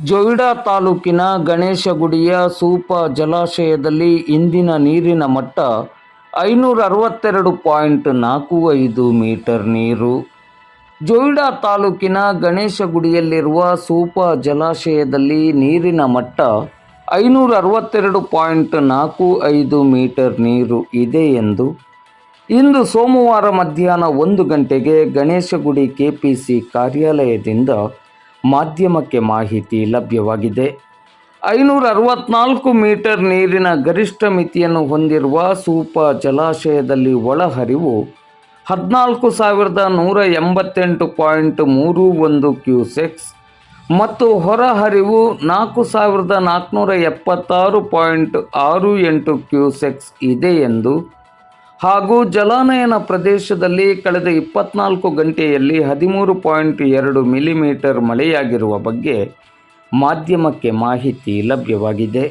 ಜೊಯ್ಡಾ ತಾಲೂಕಿನ ಗಣೇಶಗುಡಿಯ ಸೂಪ ಜಲಾಶಯದಲ್ಲಿ ಇಂದಿನ ನೀರಿನ ಮಟ್ಟ ಐನೂರ ಅರವತ್ತೆರಡು ಪಾಯಿಂಟ್ ನಾಲ್ಕು ಐದು ಮೀಟರ್ ನೀರು. ಜೊಯ್ಡಾ ತಾಲೂಕಿನ ಗಣೇಶಗುಡಿಯಲ್ಲಿರುವ ಸೂಪ ಜಲಾಶಯದಲ್ಲಿ ನೀರಿನ ಮಟ್ಟ ಐನೂರ ಅರವತ್ತೆರಡು ಪಾಯಿಂಟ್ ನಾಲ್ಕು ಐದು ಮೀಟರ್ ನೀರು ಇದೆ ಎಂದು ಇಂದು ಸೋಮವಾರ ಮಧ್ಯಾಹ್ನ ಒಂದು ಗಂಟೆಗೆ ಗಣೇಶಗುಡಿ ಕೆಪಿಸಿ ಕಾರ್ಯಾಲಯದಿಂದ ಮಾಧ್ಯಮಕ್ಕೆ ಮಾಹಿತಿ ಲಭ್ಯವಾಗಿದೆ. ಐನೂರ ಅರವತ್ನಾಲ್ಕು ಮೀಟರ್ ನೀರಿನ ಗರಿಷ್ಠ ಮಿತಿಯನ್ನು ಹೊಂದಿರುವ ಸೂಪ ಜಲಾಶಯದಲ್ಲಿ ಒಳಹರಿವು ಹದಿನಾಲ್ಕು ಸಾವಿರದ ನೂರ ಎಂಬತ್ತೆಂಟು ಪಾಯಿಂಟ್ ಮೂರು ಒಂದು ಕ್ಯೂಸೆಕ್ಸ್ ಮತ್ತು ಹೊರಹರಿವು ನಾಲ್ಕು ಸಾವಿರದ ನಾಲ್ಕುನೂರ ಎಪ್ಪತ್ತಾರು ಪಾಯಿಂಟ್ ಆರು ಎಂಟು ಕ್ಯೂಸೆಕ್ಸ್ ಇದೆ ಎಂದು ಹಾಗೂ ಜಲಾನಯನ ಪ್ರದೇಶದಲ್ಲಿ ಕಳೆದ ಇಪ್ಪತ್ನಾಲ್ಕು ಗಂಟೆಯಲ್ಲಿ ಹದಿಮೂರು ಪಾಯಿಂಟ್ ಎರಡು ಮಿಲಿಮೀಟರ್ ಮಳೆಯಾಗಿರುವ ಬಗ್ಗೆ ಮಾಧ್ಯಮಕ್ಕೆ ಮಾಹಿತಿ ಲಭ್ಯವಾಗಿದೆ.